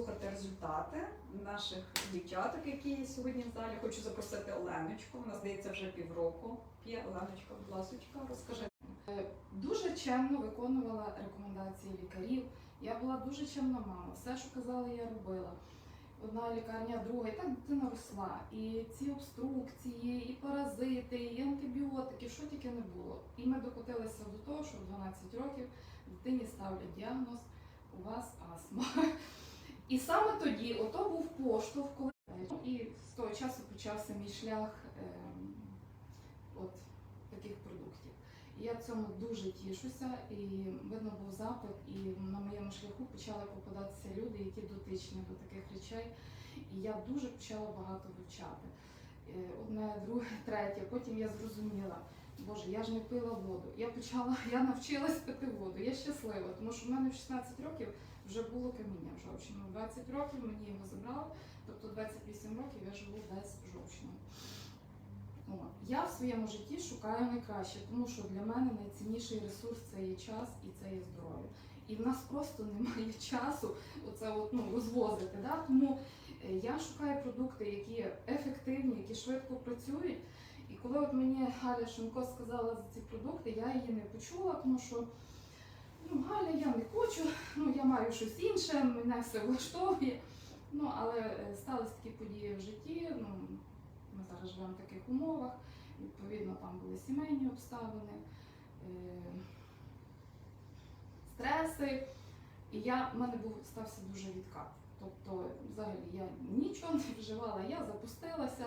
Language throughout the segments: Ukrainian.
послухати результати наших дівчаток, які сьогодні в залі. Хочу запросити Оленочку. Вона здається вже півроку. П'є Оленочка, будь ласка, розкажи. Дуже чемно виконувала рекомендації лікарів. Я була дуже чемна мама. Все, що казали, я робила. Одна лікарня, друга, і так дитина росла. І ці обструкції, і паразити, і антибіотики, що тільки не було. І ми докотилися до того, що в 12 років дитині ставлять діагноз у вас астма. І саме тоді, ото був поштовх, коли і з того часу почався мій шлях ем, от таких продуктів. І я цьому дуже тішуся, і видно був запит, і на моєму шляху почали попадатися люди, які дотичні до таких речей. І я дуже почала багато вивчати. Е, Одне, друге, третє. Потім я зрозуміла, Боже, я ж не пила воду. Я почала, я навчилась пити воду. Я щаслива, тому що в мене в 16 років вже було каміння в жовчному. 20 років мені його забрали, тобто 28 років я живу без жовчного. Я в своєму житті шукаю найкраще, тому що для мене найцінніший ресурс це є час і це є здоров'я. І в нас просто немає часу оце от, ну, розвозити. Да? Тому е, я шукаю продукти, які ефективні, які швидко працюють. І коли от мені Галя Шумко сказала за ці продукти, я її не почула, тому що ну, ну я маю щось інше, мене все влаштовує. Ну, але е, сталися такі події в житті. Ну, ми зараз живемо в таких умовах. Відповідно, там були сімейні обставини, е, стреси. І я, в мене був стався дуже відкат. Тобто, взагалі, я нічого не вживала, я запустилася,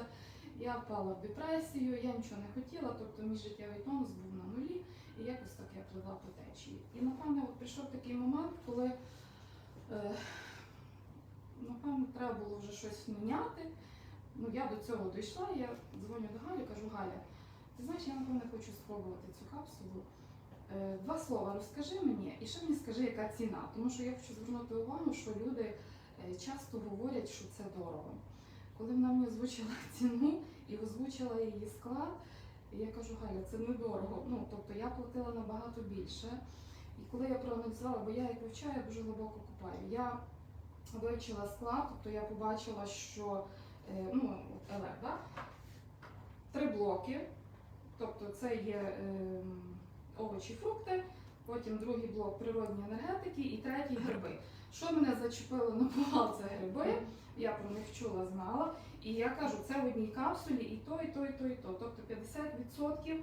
я впала в депресію, я нічого не хотіла, тобто мій життєвий тонус був на нулі, і якось так я плила по течії. І напевне, от прийшов такий момент, коли е, напевно треба було вже щось міняти. Ну, я до цього дійшла, я дзвоню до Галі, кажу, Галя, ти знаєш, я напевно хочу спробувати цю капсулу. Е, Два слова розкажи мені і ще мені скажи, яка ціна. Тому що я хочу звернути увагу, що люди е, часто говорять, що це дорого. Коли вона мені озвучила ціну і озвучила її склад, я кажу, Галя, це недорого. Ну, тобто я платила набагато більше. І коли я проаналізувала, бо я як вивчаю, я дуже глибоко купаю. Я вивчила склад, тобто я побачила, що е, ну, елек, да? три блоки. Тобто це є ем, овочі, фрукти, потім другий блок природні енергетики і третій гриби. Що мене зачепило на повал, це гриби. Я про них чула, знала. І я кажу, це в одній капсулі і то, і то, і то, і то. Тобто 50%.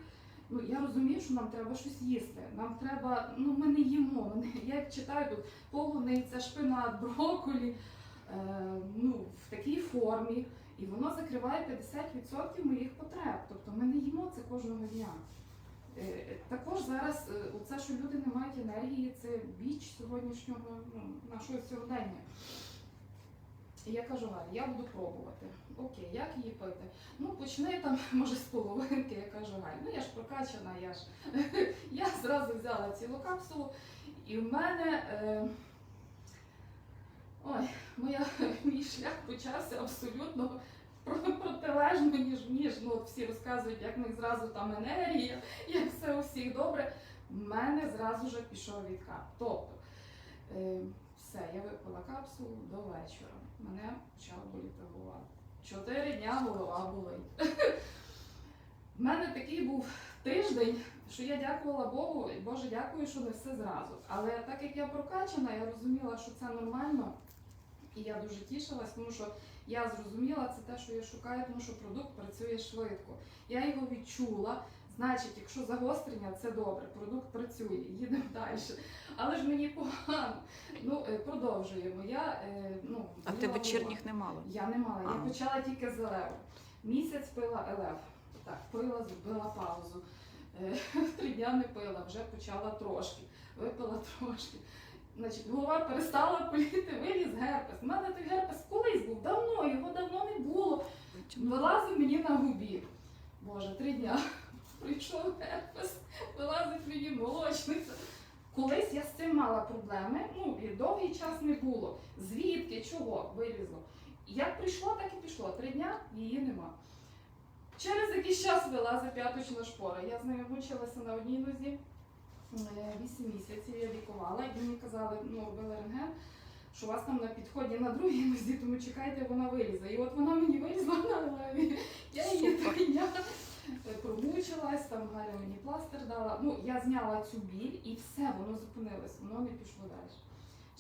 Ну я розумію, що нам треба щось їсти. Нам треба, ну ми не їмо. Я читаю тут полуниця, шпинат, брокколі, е, ну в такій формі. І воно закриває 50% моїх потреб. Тобто ми не їмо це кожного дня. Е, Також зараз е, оце, що люди не мають енергії, це біч сьогоднішнього ну, нашого сьогодення. І я кажу, Галя, я буду пробувати. Окей, як її пити? Ну, почни там, може, з половинки, я кажу, Галь, ну я ж прокачана, я ж. я зразу взяла цілу капсулу, і в мене. Е... Ой, моя, мій шлях почався абсолютно протилежно, ніж ніж. Ну, от всі розказують, як в них зразу там енергія, як все у всіх добре. В мене зразу ж пішов відкат. Тобто, е, все, я випила капсулу до вечора. Мене почала боліти голова. Чотири дня голова болить. У мене такий був тиждень, що я дякувала Богу, і Боже, дякую, що не все зразу. Але так як я прокачана, я розуміла, що це нормально. І я дуже тішилась, тому що я зрозуміла це те, що я шукаю, тому що продукт працює швидко. Я його відчула. Значить, якщо загострення, це добре, продукт працює, їдемо далі. Але ж мені погано. Ну, е, продовжуємо. Я, е, ну, А ти боліла вечірніх не мало? я не мала, я почала тільки з елеву. Місяць пила елев. Так, пила, зробила паузу. Е, Три дня не пила, вже почала трошки. Випила трошки. Значить, голова перестала боліти, виліз герпес. У мене той герпес колись був давно, його давно не було. Вилазив мені на губі. Боже, три дня. Прийшов герпес, вилазить мені молочниця. Колись я з цим мала проблеми, ну і довгий час не було. Звідки, чого вилізло. Як прийшло, так і пішло. Три дня її нема. Через якийсь час вилазить п'яточна шпора. Я з нею мучилася на одній нозі. Е, Вісім місяців я лікувала, і мені казали, ну, робили рентген. що у вас там на підході на другій нозі, тому чекайте, вона вилізе. І от вона мені вилізла на леві. Я її три е, промучилась, там Галя мені пластир дала. Ну, я зняла цю біль і все, воно зупинилось, воно не пішло далі.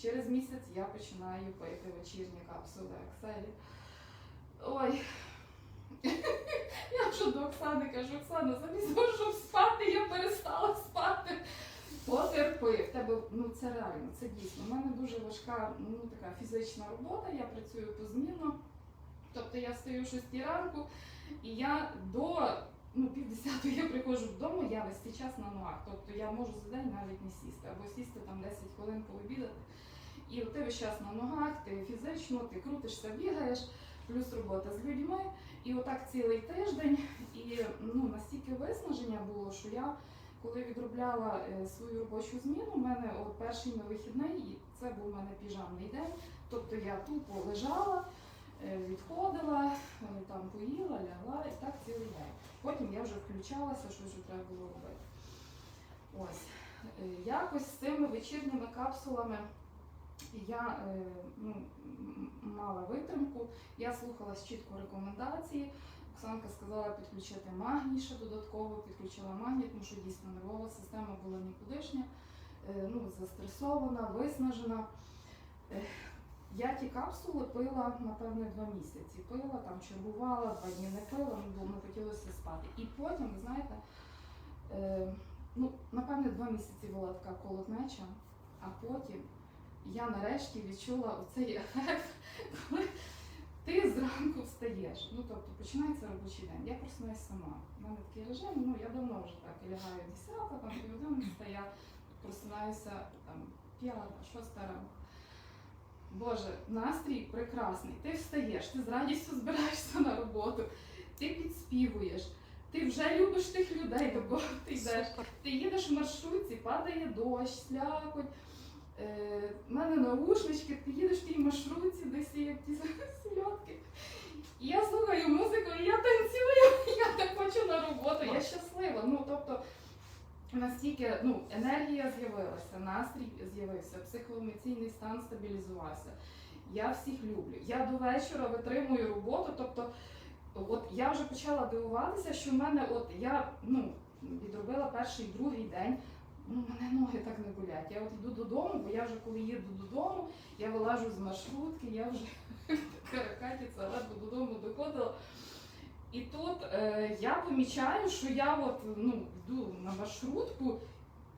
Через місяць я починаю пити вечірні капсули Акселі. Ой. Я вже до Оксани кажу, Оксана, замість того, щоб спати, я перестала спати. Потерпи. В тебе ну це реально, це дійсно. У мене дуже важка ну, така фізична робота, я працюю позмінно. Тобто я встаю о 6 ранку, і я до ну, півдесятої я приходжу додому, я весь цей час на ногах. Тобто я можу за день навіть не сісти, або сісти там 10 хвилин пообідати. І ти весь час на ногах, ти фізично, ти крутишся, бігаєш, плюс робота з людьми. І отак цілий тиждень. І ну, настільки виснаження було, що я, коли відробляла е, свою робочу зміну, у мене от перший на вихідний, і це був у мене піжамний день. Тобто я тупо лежала, е, відходила, е, там поїла, лягла і так цілий день. Потім я вже включалася, що вже треба було робити. Ось. Якось з цими вечірніми капсулами я е, ну, мала витримку. Я слухалась чітко рекомендації. Оксанка сказала підключити магній ще додатково, підключила магній, тому що дійсно нервова система була нікудишня, е, ну, застресована, виснажена. Е, Я ті капсули пила, напевне, два місяці. Пила, там чергувала, два дні не пила, ну, бо не хотілося спати. І потім, ви знаєте, ну, напевне, два місяці була така колотнеча, а потім я нарешті відчула оцей ефект, коли ти зранку встаєш. Ну тобто починається робочий день. Я просинаюсь сама. У мене такий режим, ну я давно вже так лягаю 10, там південниця, я просинаюся там 5, 6 ранку. Боже, настрій прекрасний. Ти встаєш, ти з радістю збираєшся на роботу, ти підспівуєш, ти вже любиш тих людей, до кого ти йдеш. Ти їдеш в маршрутці, падає дощ, слякоть. Е, в мене наушнички, ти їдеш в тій маршрутці, десь є ті сільотки. І я слухаю музику, і я танцюю, я так хочу на роботу, я щаслива. Ну, тобто, настільки ну, енергія з'явилася, настрій з'явився, психоемоційний стан стабілізувався. Я всіх люблю. Я до вечора витримую роботу. Тобто, от я вже почала дивуватися, що в мене, от я ну, відробила перший другий день. Ну, мене ноги так не болять. Я от йду додому, бо я вже коли їду додому, я вилажу з маршрутки, я вже каракатіця, ледве додому доходила. І тут е, я помічаю, що я от, ну, йду на маршрутку,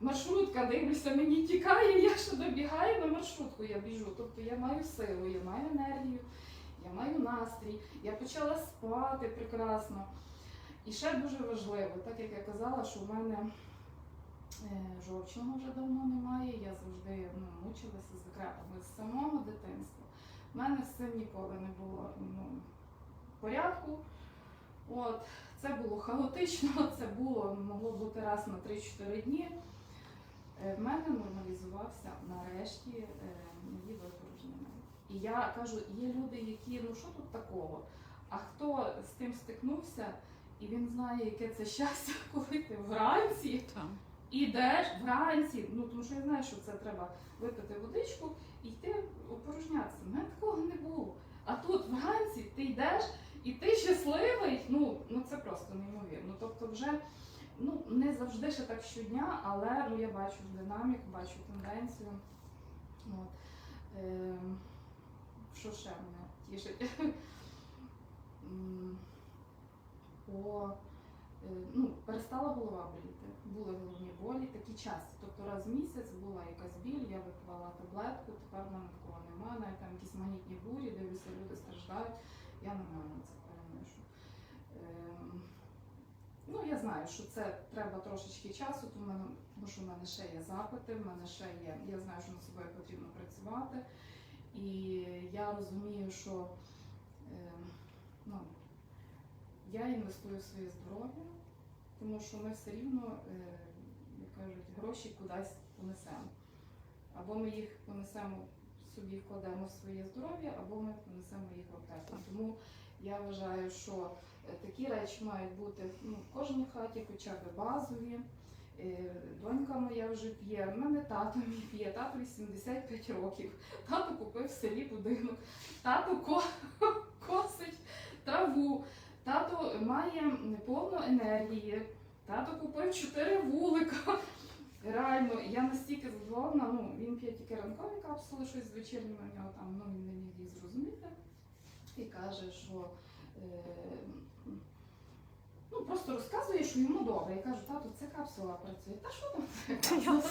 маршрутка дивлюся, мені тікає, я ще добігаю на маршрутку, я біжу. Тобто я маю силу, я маю енергію, я маю настрій, я почала спати прекрасно. І ще дуже важливо, так як я казала, що в мене жовчного вже давно немає, я завжди ну, мучилася з закрепами з самого дитинства. У мене з цим ніколи не було ну, порядку. От, це було хаотично, це було, могло бути раз на 3-4 дні. Е, В мене нормалізувався нарешті е, мої випорожнення. І я кажу, є люди, які, ну що тут такого? А хто з тим стикнувся, і він знає, яке це щастя, коли ти вранці. Ідеш вранці, ну тому що я знаю, що це треба випити водичку і йти опорожнятися. У мене такого не було. А тут вранці ти йдеш і ти щасливий. Ну, ну це просто неймовірно. Тобто, вже ну не завжди ще так щодня, але ну, я бачу динаміку, бачу тенденцію. От. Ем, що ще мене тішить? М, По Е, ну, перестала голова боліти. Були головні болі, такі часті. Тобто раз в місяць була якась біль, я випивала таблетку, тепер мене такого немає. Навіть там якісь магнітні бурі, дивлюся, люди страждають. Я нормально це переношу. Ем, ну, я знаю, що це треба трошечки часу, тому, що в мене ще є запити, в мене ще є. Я знаю, що над собою потрібно працювати. І я розумію, що ем, ну, я інвестую в своє здоров'я, тому що ми все рівно, е, як кажуть, гроші кудись понесемо. Або ми їх понесемо собі, вкладемо в своє здоров'я, або ми понесемо їх в аптеку. Тому я вважаю, що е, такі речі мають бути ну, в кожній хаті, хоча б базові. Е, Донька моя вже п'є, в мене тато мій п'є, тато 85 років. Тато купив в селі будинок, тато ко- косить траву, тато має повну енергії, тато купив 4 вулика. Реально, я настільки задоволена, ну він п'є тільки ранкові капсули, щось з вечірніми в нього там, ну він не міг їх зрозуміти. І каже, що е, ну, просто розказує, що йому добре. Я кажу, тату, це капсула працює. Та що там це капсула?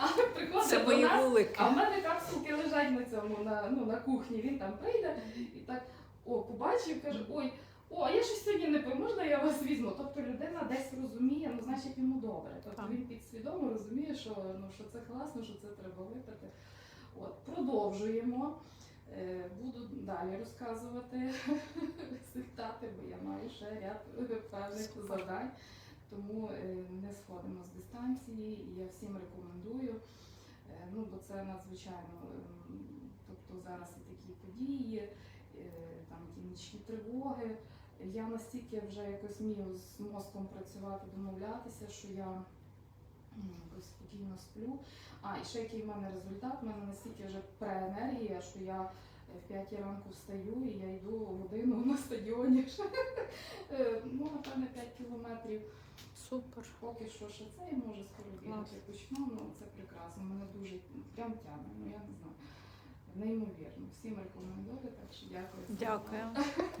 Але приходить до нас, а в мене капсулки лежать на цьому, на, ну, на кухні. Він там прийде і так о, побачив, каже, ой, о, а я щось сьогодні не пив, можна я вас візьму? Тобто людина десь розуміє, ну значить йому добре. Тобто він підсвідомо розуміє, що, ну, що це класно, що це треба випити. От, продовжуємо. Е, Буду далі розказувати результати, бо я маю ще ряд певних завдань. Тому е, не сходимо з дистанції, і я всім рекомендую. Е, Ну, бо це надзвичайно, ем, тобто зараз і такі події, е, там ті нічні тривоги. Я настільки вже якось вмію з мозком працювати, домовлятися, що я якось спокійно сплю. А, і ще який в мене результат, в мене настільки вже преенергія, що я е, в 5 ранку встаю і я йду годину на стадіоні. Е, Ну, напевне, 5 кілометрів. Супер. Поки що ще це і може скоро бігати почну, ну це прекрасно. Мене дуже прям тягне, ну я не знаю. Неймовірно. Всім рекомендую, так що дякую. Дякую.